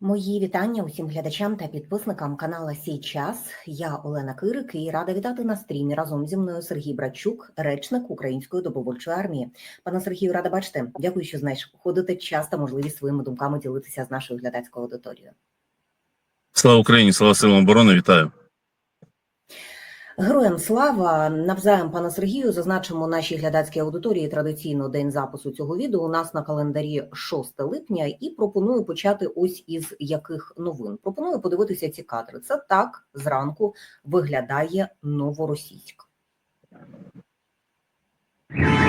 Мої вітання усім глядачам та підписникам канала Сій час. Я Олена Кирик і рада вітати на стрімі разом зі мною Сергій Братчук, речник Української добровольчої армії. Пане Сергію, рада бачити. Дякую, що знаходите час та можливість своїми думками ділитися з нашою глядацькою аудиторією. Слава Україні, слава силам оборони, вітаю. Героям слава навзаєм пане Сергію. Зазначимо нашій глядацькій аудиторії традиційно день запису цього відео. У нас на календарі 6 липня, і пропоную почати ось із яких новин. Пропоную подивитися ці кадри. Це так зранку виглядає новоросійськ. Ну,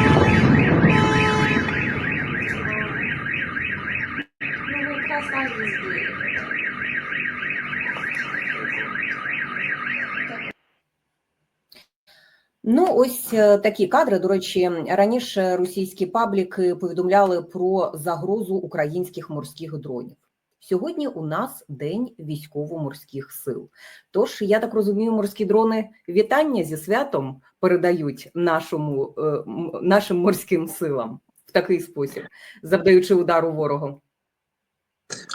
ось е, такі кадри. До речі, раніше російські пабліки повідомляли про загрозу українських морських дронів. Сьогодні у нас день військово-морських сил. Тож я так розумію, морські дрони вітання зі святом передають нашому е, нашим морським силам в такий спосіб, завдаючи удару ворогу.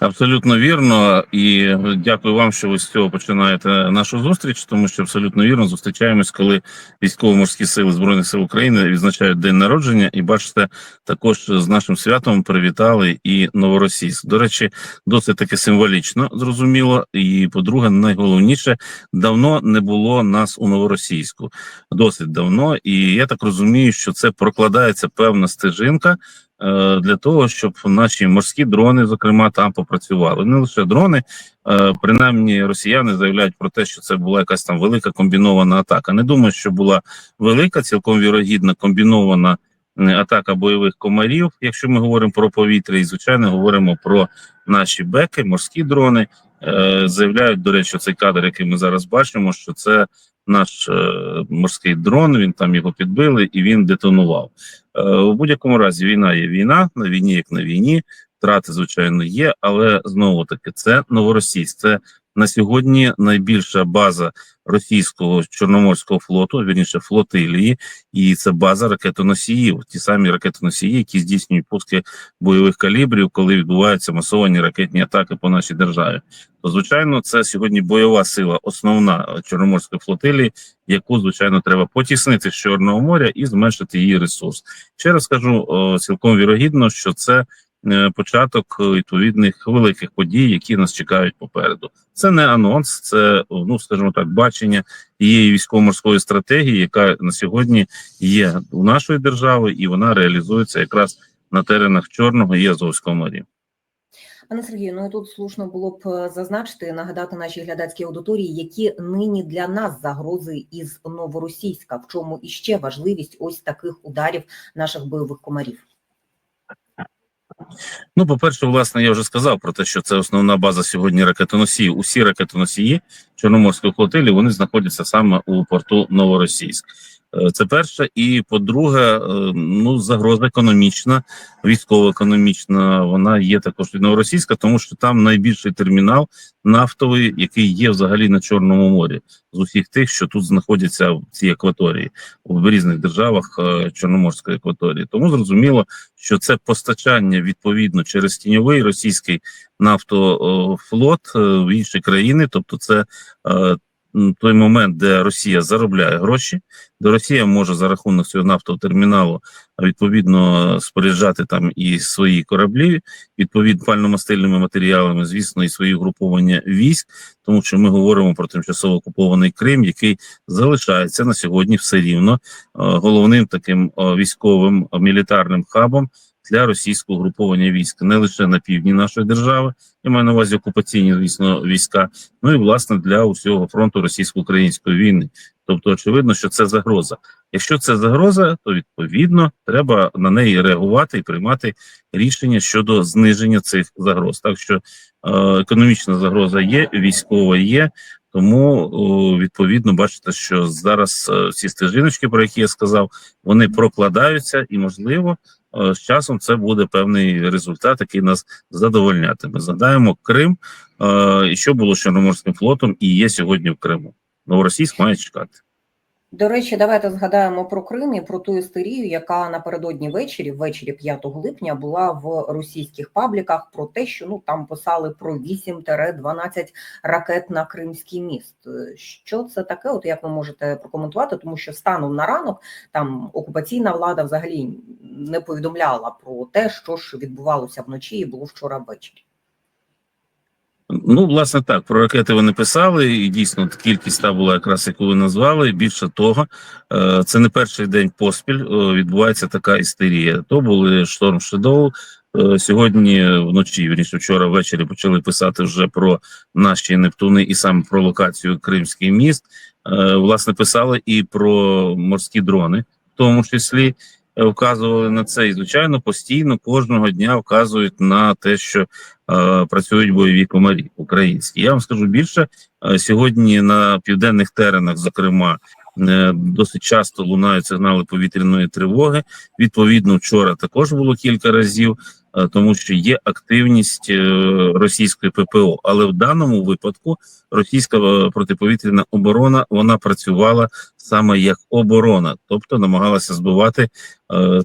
Абсолютно вірно, і дякую вам, що ви з цього починаєте нашу зустріч, тому що абсолютно вірно зустрічаємось, коли військово-морські сили збройних сил України відзначають день народження, і бачите, також з нашим святом привітали і новоросійськ. До речі, досить таки символічно зрозуміло. І по-друге, найголовніше давно не було нас у новоросійську, досить давно. І я так розумію, що це прокладається певна стежинка. Е, Для того щоб наші морські дрони, зокрема, там попрацювали не лише дрони, е, принаймні росіяни заявляють про те, що це була якась там велика комбінована атака. Не думаю, що була велика, цілком вірогідна комбінована атака бойових комарів. Якщо ми говоримо про повітря, і звичайно говоримо про наші беки, морські дрони. Е, Заявляють, до речі, цей кадр, який ми зараз бачимо, що це наш е, морський дрон. Він там його підбили і він детонував. Е, У будь-якому разі війна є війна, на війні як на війні. Втрати, звичайно, є, але знову таки це новоросійськ. Це на сьогодні найбільша база російського чорноморського флоту, вірніше флотилії, і це база ракетоносіїв. Ті самі ракетоносії, які здійснюють пуски бойових калібрів, коли відбуваються масовані ракетні атаки по нашій державі. То звичайно, це сьогодні бойова сила, основна е, чорноморської флотилії, яку звичайно треба потіснити з Чорного моря і зменшити її ресурс. Ще раз кажу, цілком вірогідно, що це початок е, відповідних великих подій, які нас чекають попереду. Це не анонс, це ну скажімо так, бачення тієї військово-морської стратегії, яка на сьогодні є у нашої держави, і вона реалізується якраз на теренах Чорного і Азовського моря. Пане Сергію, ну тут слушно було б е, зазначити нагадати нашій глядацькій аудиторії, які нині для нас загрози із новоросійська, в чому іще важливість ось таких ударів наших бойових комарів. Ну, по-перше, власне, я вже сказав про те, що це основна база сьогодні ракетоносії. Усі ракетоносії Чорноморської флотилі вони знаходяться саме у порту Новоросійськ. Е, Це перше, і по-друге, е, ну загроза економічна, військово-економічна. Вона є також новоросійська, тому що там найбільший термінал нафтовий, який є взагалі на Чорному морі, з усіх тих, що тут знаходяться в цій акваторії в різних державах е, Чорноморської акваторії. Тому зрозуміло, що це постачання відповідно через тіньовий російський нафтофлот в інші країни, тобто це той момент, де Росія заробляє гроші, де Росія може за рахунок цього нафтового терміналу відповідно споряджати там і свої кораблі, відповідно пальномастильними матеріалами, звісно, і свої угруповання військ, тому що ми говоримо про тимчасово окупований Крим, який залишається на сьогодні все рівно е, головним таким е, військовим е, мілітарним хабом для російського угруповання військ не лише на півдні нашої держави, я маю на увазі окупаційні, звісно, війська, ну і власне для усього фронту російсько-української війни. Тобто, очевидно, що це загроза. Якщо це загроза, то відповідно треба на неї реагувати і приймати рішення щодо зниження цих загроз. Так що е, економічна загроза є, військова є. Тому відповідно бачите, що зараз е, ці стежиночки, про які я сказав, вони прокладаються, і можливо, е, з часом це буде певний результат, який нас задовольнятиме. Згадаємо Крим, е, і що було з Чорноморським флотом, і є сьогодні в Криму. Новоросійськ має чекати. До речі, давайте згадаємо про Крим і про ту істерію, яка напередодні ввечері, ввечері 5 липня, була в російських пабліках про те, що ну там писали про 8-12 ракет на Кримський міст. Е, Що це таке? От як ви можете прокоментувати? Тому що станом на ранок там окупаційна влада взагалі не повідомляла про те, що ж відбувалося вночі і було вчора ввечері. Ну, власне, так, про ракети вони писали, і дійсно кількість та була якраз, яку ви назвали. Більше того, е, це не перший день поспіль е, відбувається така істерія. То були шторм Шедоу. Сьогодні вночі, вірніше, вчора ввечері почали писати вже про наші Нептуни і саме про локацію Кримський міст. Е, Власне, писали і про морські дрони, в тому числі вказували на це. І звичайно, постійно кожного дня вказують на те, що е, працюють бойові комарі українські. Я вам скажу більше е, сьогодні на південних теренах, зокрема. Е, Досить часто лунають сигнали повітряної тривоги. Відповідно, вчора також було кілька разів, е, тому що є активність е, російської ППО. Але в даному випадку російська протиповітряна оборона вона працювала саме як оборона, тобто намагалася збивати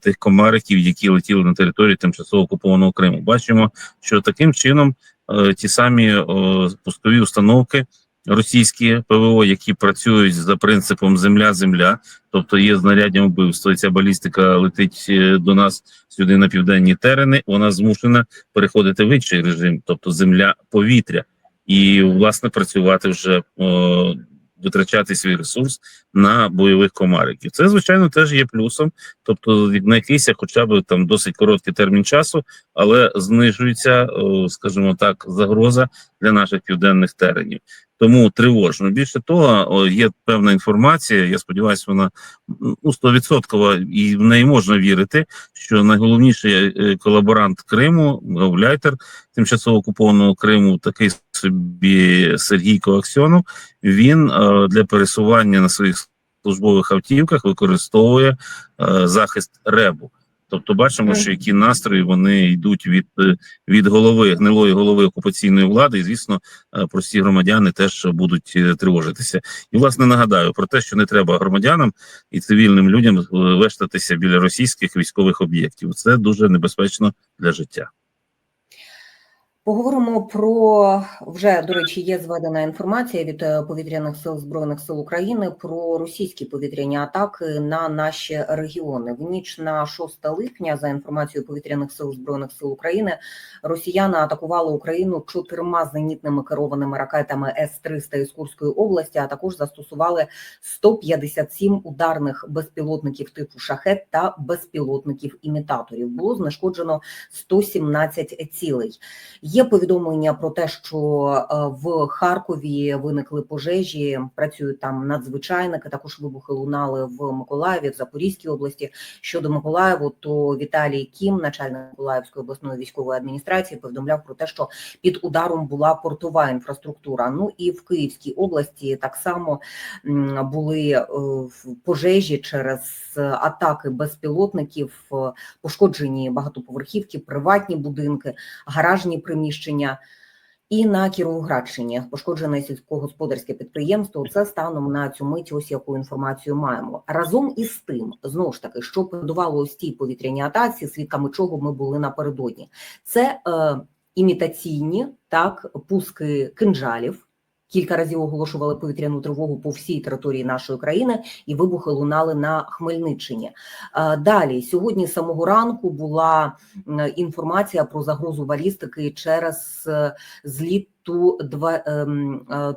тих комариків, які летіли на території тимчасово окупованого Криму. Бачимо, що таким чином ті самі е, пускові установки. Російські ПВО, які працюють за принципом земля-земля, тобто є знаряддям вбивства, ця балістика летить е, до нас сюди на південні терени. Вона змушена переходити в інший режим, тобто земля-повітря, і власне працювати вже о, витрачати свій ресурс на бойових комариків. Це звичайно теж є плюсом, тобто на якийсь, хоча б там досить короткий термін часу, але знижується, скажімо так, загроза для наших південних теренів. Тому тривожно. Більше того, є певна інформація. Я сподіваюся, вона ну, стовідсоткова і в неї можна вірити. Що найголовніший е, колаборант Криму, Гауляйтер тимчасово окупованого Криму, такий собі Сергій Коаксьонов, він е, для пересування на своїх службових автівках використовує е, захист ребу. Тобто, бачимо, що які настрої вони йдуть від, е, від голови гнилої голови окупаційної влади, і звісно, прості громадяни теж будуть тривожитися. І власне нагадаю про те, що не треба громадянам і цивільним людям вештатися біля російських військових об'єктів. Це дуже небезпечно для життя. Поговоримо про вже до речі, є зведена інформація від е, повітряних сил збройних сил України про російські повітряні атаки на наші регіони. В ніч на 6 липня, за інформацією повітряних сил збройних сил України, росіяни атакували Україну чотирма зенітними керованими ракетами С-300 із Курської області, а також застосували 157 ударних безпілотників типу шахет та безпілотників імітаторів. Було знешкоджено 117 цілей. Є повідомлення про те, що е, в Харкові виникли пожежі, працюють там надзвичайники. Також вибухи лунали в Миколаєві, в Запорізькій області. Щодо Миколаєву, то Віталій Кім, начальник Миколаївської обласної військової адміністрації, повідомляв про те, що під ударом була портова інфраструктура. Ну і в Київській області так само були е, пожежі через атаки безпілотників, е, пошкоджені багатоповерхівки, приватні будинки, гаражні приміщення. І на Кіровоградщині пошкоджене сільськогосподарське підприємство. Це станом на цю мить. Ось яку інформацію маємо. Разом із тим, знову ж таки, що передувало ось тій повітряній атаці, свідками чого ми були напередодні. Це е, імітаційні так пуски кинжалів. Кілька разів оголошували повітряну тривогу по всій території нашої країни, і вибухи лунали на Хмельниччині. Е, Далі сьогодні з самого ранку була інформація про загрозу балістики через е, зліт ту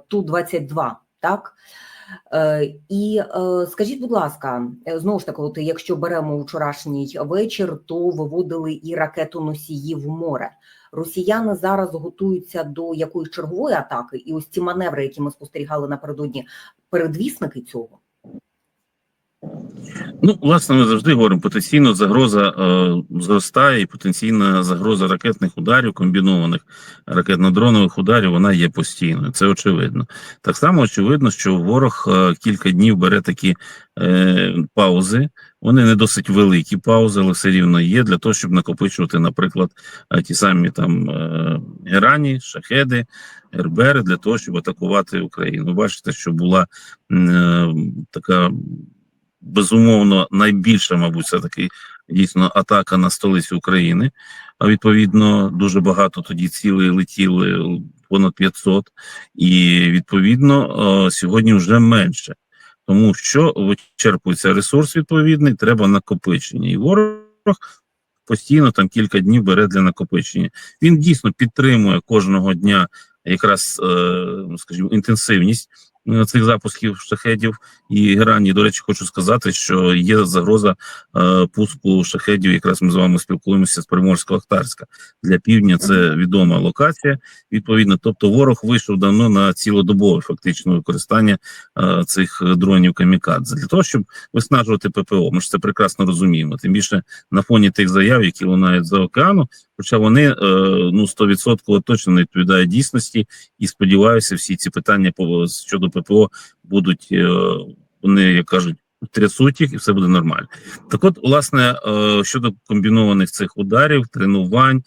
ту 22 так. Е, І е, скажіть, будь ласка, е, знову ж таки, от якщо беремо вчорашній вечір, то виводили і ракету носії в море. Росіяни зараз готуються до якоїсь чергової атаки, і ось ці маневри, які ми спостерігали напередодні, передвісники цього. Ну, власне, ми завжди говоримо, потенційно загроза е, зростає, і потенційна загроза ракетних ударів, комбінованих ракетно-дронових ударів, вона є постійною. Це очевидно. Так само очевидно, що ворог е, кілька днів бере такі е, паузи. Вони не досить великі паузи, але все рівно є для того, щоб накопичувати, наприклад, е, ті самі там е, Герані, шахеди, Ербери, для того, щоб атакувати Україну. Бачите, що була е, така безумовно найбільша, мабуть, все таки дійсно атака на столицю України. А відповідно, дуже багато тоді цілей летіли понад 500, і відповідно сьогодні вже менше. Тому що вичерпується ресурс відповідний, треба накопичення. І ворог постійно там кілька днів бере для накопичення. Він дійсно підтримує кожного дня якраз, е, скажімо, інтенсивність цих запусків шахедів і Ірані. До речі, хочу сказати, що є загроза е, пуску шахедів. Якраз ми з вами спілкуємося з Приморсько-Ахтарська для півдня. Це відома локація. Відповідно, тобто ворог вийшов давно на цілодобове фактично використання е, цих дронів камікадзе для того, щоб виснажувати ППО. Ми ж це прекрасно розуміємо. Тим більше на фоні тих заяв, які лунають за океану. Хоча вони е, ну 100% точно не відповідають дійсності, і сподіваюся, всі ці питання щодо ППО будуть е, вони, як кажуть, трясуть їх, і все буде нормально. Так, от, власне, е, щодо комбінованих цих ударів, тренувань,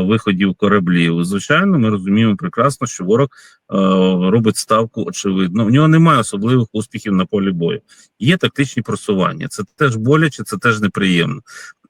виходів кораблів, звичайно, ми розуміємо прекрасно, що ворог робить ставку. Очевидно, в нього немає особливих успіхів на полі бою. Є тактичні просування. Це теж боляче, це теж неприємно.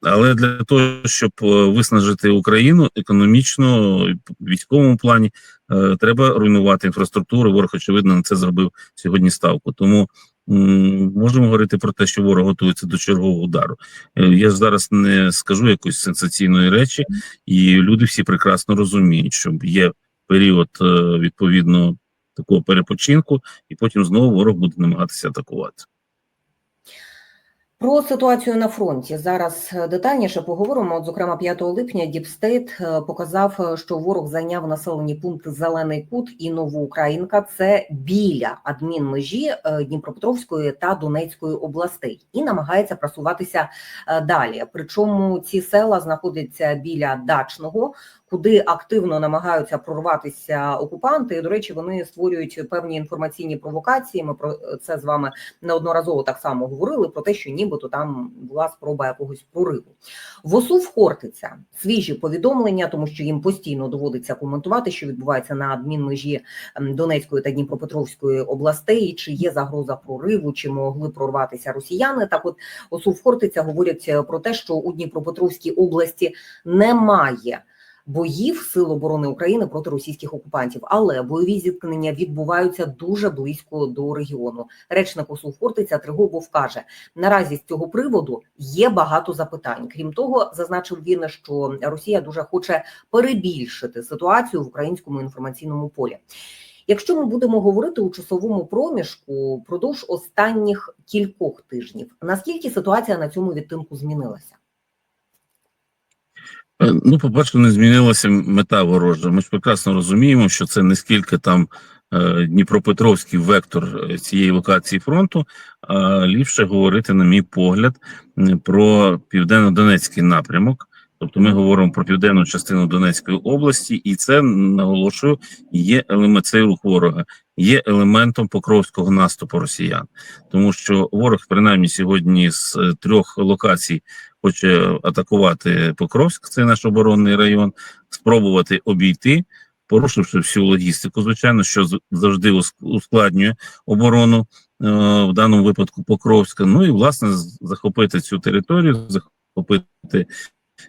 Але для того, щоб е, виснажити Україну економічно, в військовому плані, е, треба руйнувати інфраструктуру. Ворог, очевидно, на це зробив сьогодні ставку. Тому можемо говорити про те, що ворог готується до чергового удару. Е, Я ж зараз не скажу якоїсь сенсаційної речі, і люди всі прекрасно розуміють, що є період відповідно такого перепочинку, і потім знову ворог буде намагатися атакувати. Про ситуацію на фронті зараз е, детальніше поговоримо. От, зокрема, 5 липня Діпстейт показав, е, що ворог зайняв населені пункти Зелений Кут і Новоукраїнка. Це біля адмінмежі е, Дніпропетровської та Донецької областей, і намагається просуватися е, далі. Причому ці села знаходяться біля дачного. Куди активно намагаються прорватися окупанти, і до речі, вони створюють певні інформаційні провокації. Ми про це з вами неодноразово так само говорили про те, що нібито там була спроба якогось прориву. В ОСУ в Хортиця свіжі повідомлення, тому що їм постійно доводиться коментувати, що відбувається на адмінмежі Донецької та Дніпропетровської областей, чи є загроза прориву, чи могли прорватися росіяни. Так, от ОСУ Хортиця говорять про те, що у Дніпропетровській області немає боїв Сил оборони України проти російських окупантів, але бойові зіткнення відбуваються дуже близько до регіону. Речник ОСУ Хортиця Тригубов каже: наразі з цього приводу є багато запитань. Крім того, зазначив він, що Росія дуже хоче перебільшити ситуацію в українському інформаційному полі. Якщо ми будемо говорити у часовому проміжку впродовж останніх кількох тижнів, наскільки ситуація на цьому відтинку змінилася? Е, Ну, по-перше, не змінилася мета ворожа. Ми ж прекрасно розуміємо, що це не скільки там е, Дніпропетровський вектор е, цієї локації фронту, а ліпше говорити, на мій погляд, про південно-донецький напрямок. Тобто ми говоримо про південну частину Донецької області, і це наголошую, є елемент цей рух ворога, є елементом покровського наступу росіян, тому що ворог, принаймні, сьогодні з трьох локацій хоче атакувати Покровськ, це наш оборонний район, спробувати обійти, порушивши всю логістику, звичайно, що завжди ускладнює оборону е, в даному випадку Покровська. Ну і власне захопити цю територію, захопити е,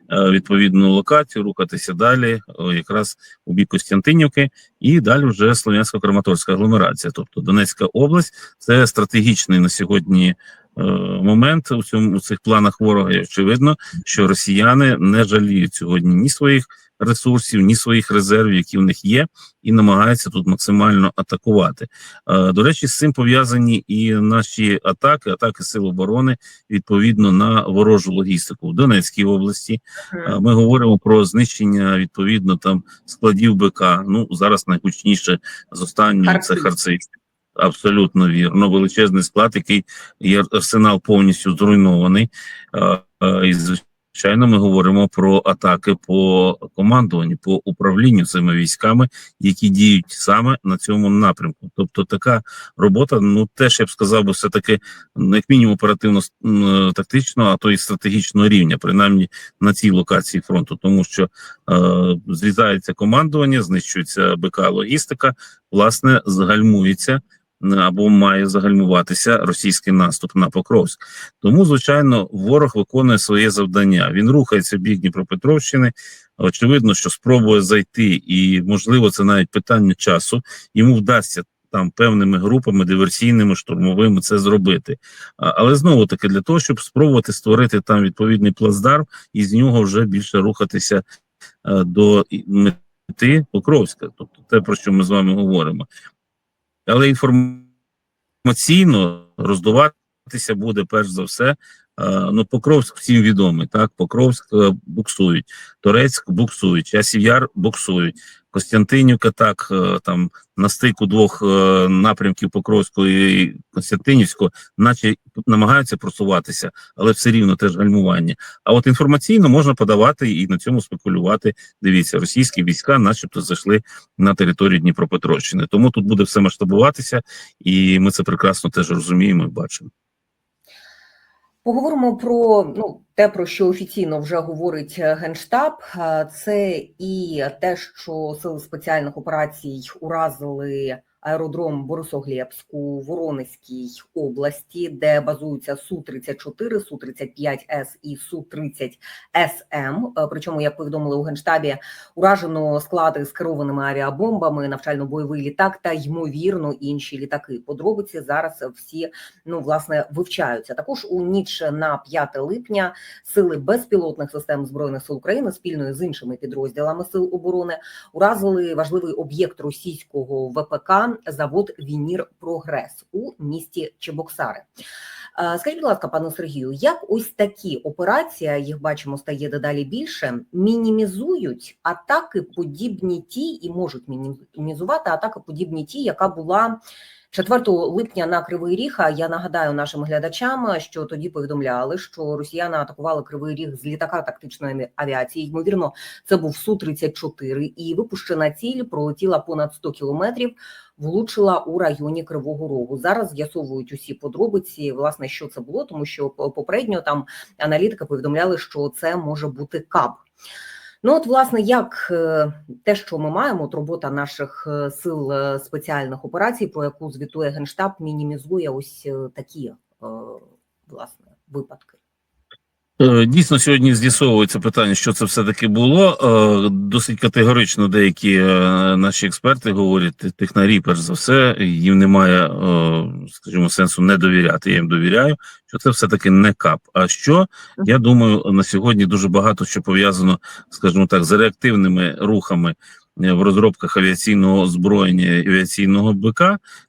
відповідну локацію, рухатися далі, е, якраз у бік Костянтинівки, і далі вже Слов'янсько-Краматорська агломерація. Тобто Донецька область це стратегічний на сьогодні. Е, Момент у цьому у цих планах ворога і очевидно, що росіяни не жаліють сьогодні ні своїх ресурсів, ні своїх резервів, які в них є, і намагаються тут максимально атакувати. Е, До речі, з цим пов'язані і наші атаки, атаки сил оборони відповідно на ворожу логістику в Донецькій області. Е, Ми говоримо про знищення відповідно там складів БК. Ну зараз найгучніше з останнього це Харків. Абсолютно вірно. Величезний склад, який є арсенал повністю зруйнований. І звичайно, ми говоримо про атаки по командуванню, по управлінню цими військами, які діють саме на цьому напрямку. Тобто, така робота, ну теж я б сказав, би все таки ну, як мінімум оперативно тактичного, а то і стратегічного рівня, принаймні на цій локації фронту, тому що е, зрізається командування, знищується БК логістика, власне, загальмується н- або має загальмуватися російський наступ на Покровськ. Тому, звичайно, ворог виконує своє завдання. Він рухається в бік Дніпропетровщини. Очевидно, що спробує зайти, і можливо, це навіть питання часу. Йому вдасться там певними групами диверсійними, штурмовими це зробити. Але знову таки для того, щоб спробувати створити там відповідний плацдарм і з нього вже більше рухатися е, до мети Покровська, тобто те, про що ми з вами говоримо. Але інформаційно роздуватися буде перш за все. Ну, Покровськ всім відомий, так, Покровськ е, буксують, Торецьк буксують, Асівяр буксують, Костянтинівка так, е, там на стику двох е, напрямків Покровського і Костянтинівського, наче намагаються просуватися, але все рівно теж гальмування. А от інформаційно можна подавати і на цьому спекулювати. Дивіться, російські війська, начебто, зайшли на територію Дніпропетровщини. Тому тут буде все масштабуватися, і ми це прекрасно теж розуміємо і бачимо. Поговоримо про ну те, про що офіційно вже говорить е, генштаб. Е, Це і те, що сили спеціальних операцій уразили аеродром Борисоглєбськ у Воронезькій області, де базуються су 34 су 35 с і су 30 СМ. Причому, як повідомили у генштабі, уражено склади з керованими авіабомбами, навчально-бойовий літак та ймовірно інші літаки. Подробиці зараз всі ну власне вивчаються. Також у ніч на 5 липня сили безпілотних систем збройних сил України спільно з іншими підрозділами сил оборони уразили важливий об'єкт російського ВПК завод Вінір Прогрес у місті Чебоксари. Е, Скажіть, будь ласка, пане Сергію, як ось такі операції, їх бачимо, стає дедалі більше, мінімізують атаки, подібні ті, і можуть мінімізувати атаки, подібні ті, яка була 4 липня на Кривий Ріг. А я нагадаю нашим глядачам, що тоді повідомляли, що росіяни атакували Кривий Ріг з літака тактичної авіації. Ймовірно, це був су 34 і випущена ціль пролетіла понад 100 кілометрів. Влучила у районі Кривого Рогу. Зараз з'ясовують усі подробиці, власне, що це було, тому що попередньо там аналітики повідомляли, що це може бути КАБ. Ну, от, власне, як е, те, що ми маємо, от робота наших е, сил е, спеціальних операцій, про яку звітує Генштаб, мінімізує ось такі власне випадки. Е, Дійсно, сьогодні з'ясовується питання, що це все таки було. Е, Досить категорично деякі е, наші експерти говорять, технарі, перш за все, їм немає, скажімо, сенсу не довіряти. Я їм довіряю, що це все таки не кап. А що я думаю, на сьогодні дуже багато що пов'язано, скажімо так, з реактивними рухами в розробках авіаційного озброєння авіаційного БК.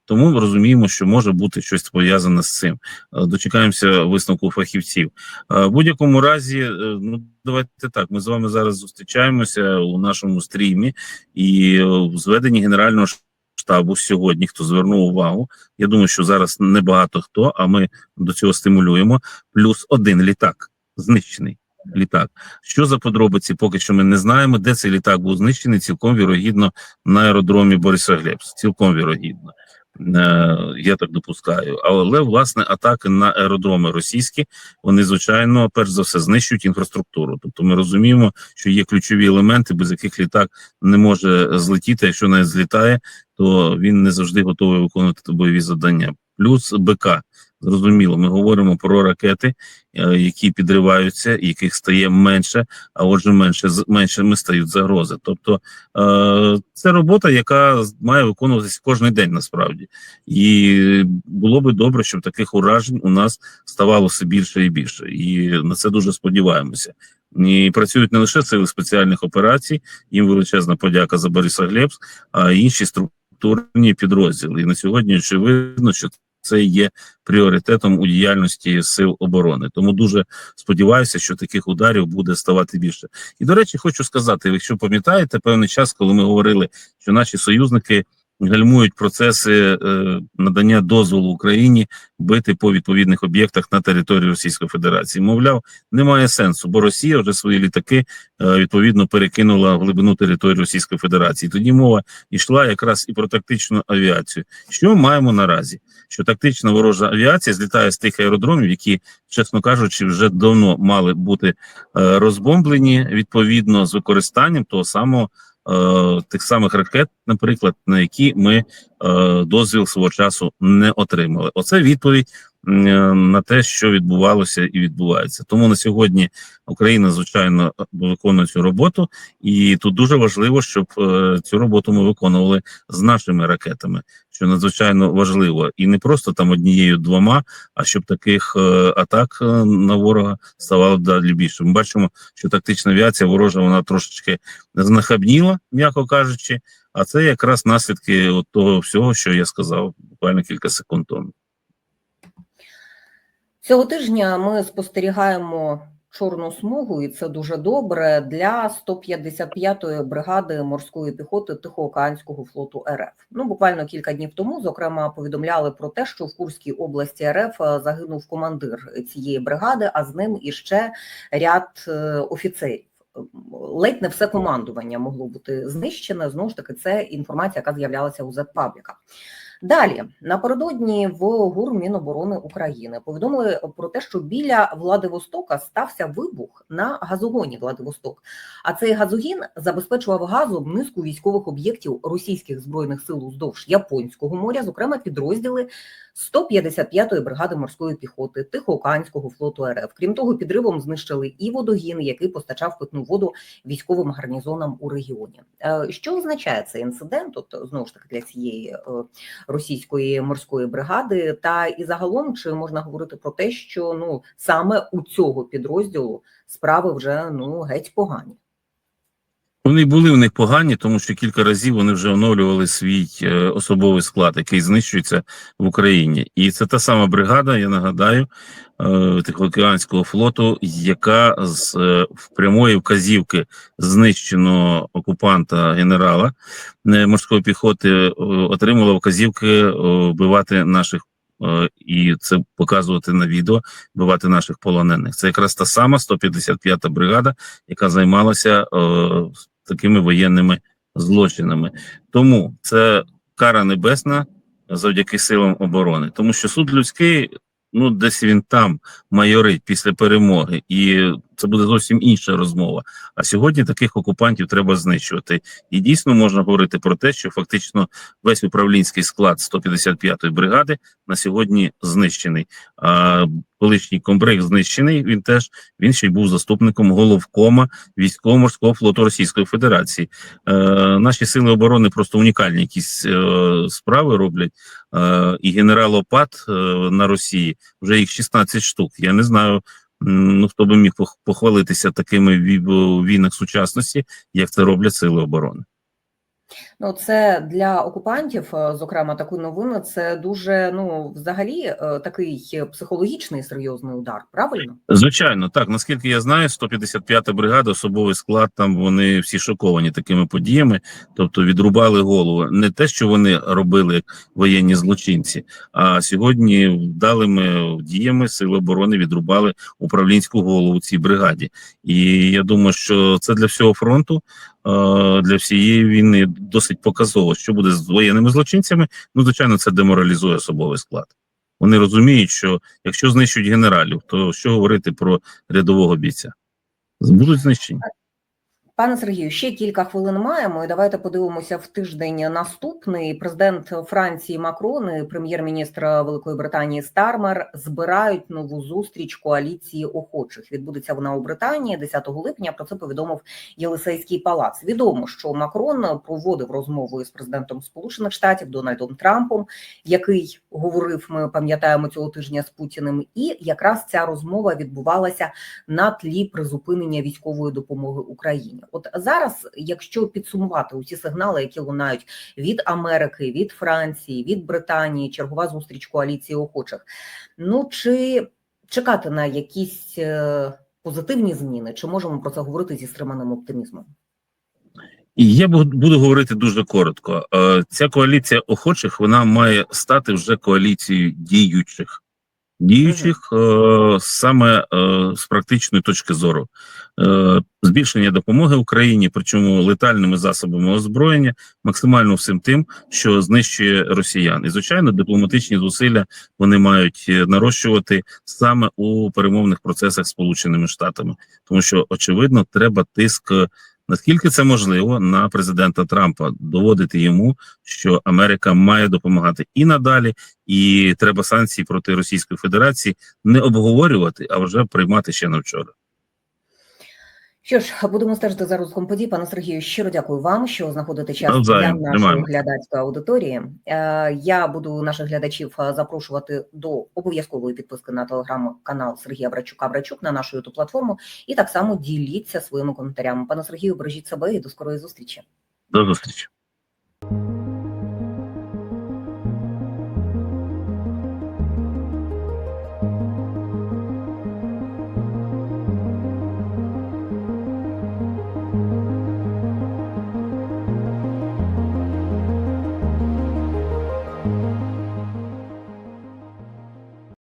Тому ми розуміємо, що може бути щось пов'язане з цим. Е, Дочекаємося висновку фахівців. Е, В будь-якому разі, е, ну давайте так. Ми з вами зараз зустрічаємося у нашому стрімі і е, в зведенні генерального штабу сьогодні. Хто звернув увагу? Я думаю, що зараз не багато хто, а ми до цього стимулюємо. Плюс один літак знищений. Літак, що за подробиці, поки що ми не знаємо, де цей літак був знищений. Цілком вірогідно на аеродромі Борисоглебськ. Цілком вірогідно. Е, я так допускаю. Але власне атаки на аеродроми російські вони звичайно перш за все знищують інфраструктуру. Тобто ми розуміємо, що є ключові елементи, без яких літак не може злетіти. Якщо навіть злітає, то він не завжди готовий виконувати бойові завдання. Плюс БК. Зрозуміло, ми говоримо про ракети, е, які підриваються, яких стає менше, а отже, менше меншими стають загрози. Тобто е, це робота, яка має виконуватися кожен день насправді, і було би добре, щоб таких уражень у нас ставало все більше і більше. І на це дуже сподіваємося. І працюють не лише сили спеціальних операцій, їм величезна подяка за Борисоглебськ, а інші структурні підрозділи. І на сьогодні очевидно, що це є пріоритетом у діяльності сил оборони. Тому дуже сподіваюся, що таких ударів буде ставати більше. І до речі, хочу сказати: якщо пам'ятаєте певний час, коли ми говорили, що наші союзники гальмують процеси е, надання дозволу Україні бити по відповідних об'єктах на території Російської Федерації. Мовляв, немає сенсу, бо Росія вже свої літаки е, відповідно перекинула в глибину території Російської Федерації. Тоді мова йшла якраз і про тактичну авіацію. Що маємо наразі? Що тактична ворожа авіація злітає з тих аеродромів, які, чесно кажучи, вже давно мали бути е, розбомблені відповідно з використанням того самого тих самих ракет, наприклад, на які ми е, дозвіл свого часу не отримали. Оце відповідь е, на те, що відбувалося і відбувається. Тому на сьогодні Україна звичайно виконує цю роботу, і тут дуже важливо, щоб е, цю роботу ми виконували з нашими ракетами, що надзвичайно важливо, і не просто там однією двома, а щоб таких е, атак е, на ворога ставало далі більше. Ми бачимо, що тактична авіація ворожа вона трошечки знахабніла, м'яко кажучи. А це якраз наслідки от того всього, що я сказав буквально кілька секунд тому. Цього тижня ми спостерігаємо чорну смугу, і це дуже добре для 155-ї бригади морської піхоти Тихоокеанського флоту РФ. Ну буквально кілька днів тому, зокрема, повідомляли про те, що в Курській області РФ е, загинув командир цієї бригади, а з ним іще ряд е, офіцерів. Ледь не все командування могло бути знищене. Знову ж таки, це інформація, яка з'являлася у Зетпабліка. Далі напередодні в ГУР Міноборони України повідомили про те, що біля Владивостока стався вибух на газогоні Владивосток. А цей газогін забезпечував газом низку військових об'єктів російських збройних сил уздовж Японського моря, зокрема підрозділи 155-ї бригади морської піхоти Тихоокеанського флоту РФ. Крім того, підривом знищили і водогін, який постачав питну воду військовим гарнізонам у регіоні. Е, Що означає цей інцидент? От знову ж таки для цієї е, російської морської бригади, та і загалом чи можна говорити про те, що ну саме у цього підрозділу справи вже ну геть погані. Вони були в них погані, тому що кілька разів вони вже оновлювали свій е, особовий склад, який знищується в Україні. І це та сама бригада, я нагадаю, е, Тихоокеанського флоту, яка з е, прямої вказівки знищеного окупанта генерала морської піхоти отримала вказівки вбивати наших. І це показувати на відео, вбивати наших полонених. Це якраз та сама 155-та бригада, яка займалася такими воєнними злочинами. Тому це кара небесна завдяки силам оборони, тому що суд людський, ну десь він там майорить після перемоги, і це буде зовсім інша розмова. А сьогодні таких окупантів треба знищувати. І дійсно можна говорити про те, що фактично весь управлінський склад 155-ї бригади на сьогодні знищений. А колишній комбриг знищений. Він теж він ще й був заступником головкома військово-морського флоту Російської Федерації. Е, наші сили оборони просто унікальні якісь е, справи роблять. Е, і генерал Опат е, на Росії вже їх 16 штук. Я не знаю. Ну, хто би міг похвалитися такими в війнах сучасності, як це роблять сили оборони? Ну, це для окупантів, е, зокрема, таку новину. Це дуже ну взагалі е, такий психологічний серйозний удар. Правильно? Звичайно, так наскільки я знаю, 155-та бригада, особовий склад. Там вони всі шоковані такими подіями, тобто відрубали голову. Не те, що вони робили як воєнні злочинці, а сьогодні вдалими діями сили оборони відрубали управлінську голову цій бригаді. І я думаю, що це для всього фронту, е, для всієї війни досить показово, що буде з воєнними злочинцями. Ну, звичайно, це деморалізує особовий склад. Вони розуміють, що якщо знищують генералів, то що говорити про рядового бійця? Будуть знищені. Пане Сергію, ще кілька хвилин маємо, і давайте подивимося в тиждень наступний. Президент Франції Макрон і прем'єр-міністр Великої Британії Стармер збирають нову зустріч коаліції охочих. Відбудеться вона у Британії 10 липня. Про це повідомив Єлисейський палац. Відомо, що Макрон проводив розмову із президентом Сполучених Штатів Дональдом Трампом, який говорив, ми пам'ятаємо цього тижня з Путіним. І якраз ця розмова відбувалася на тлі призупинення військової допомоги Україні. От зараз, якщо підсумувати усі сигнали, які лунають від Америки, від Франції, від Британії, чергова зустріч коаліції охочих. Ну чи чекати на якісь е, позитивні зміни, чи можемо про це говорити зі стриманим оптимізмом? І я бу- буду говорити дуже коротко. Е, Ця коаліція охочих вона має стати вже коаліцією діючих. Діючих е, саме е, з практичної точки зору. Е, збільшення допомоги Україні, причому летальними засобами озброєння, максимально всім тим, що знищує росіян. І звичайно, дипломатичні зусилля вони мають нарощувати саме у перемовних процесах з Сполученими Штатами, тому що очевидно, треба тиск. Наскільки це можливо на президента Трампа доводити йому, що Америка має допомагати і надалі, і треба санкції проти Російської Федерації не обговорювати, а вже приймати ще на вчора. Що ж, будемо стежити за розвитком подій. Пане Сергію, щиро дякую вам, що знаходите час Навзаєм, для нашої глядацької аудиторії. Е, Я буду наших глядачів е, запрошувати до обов'язкової підписки на телеграм-канал Сергія Брачука Брачук на нашу youtube платформу і так само діліться своїми коментарями. Пане Сергію, бережіть себе і до скорої зустрічі. До зустрічі.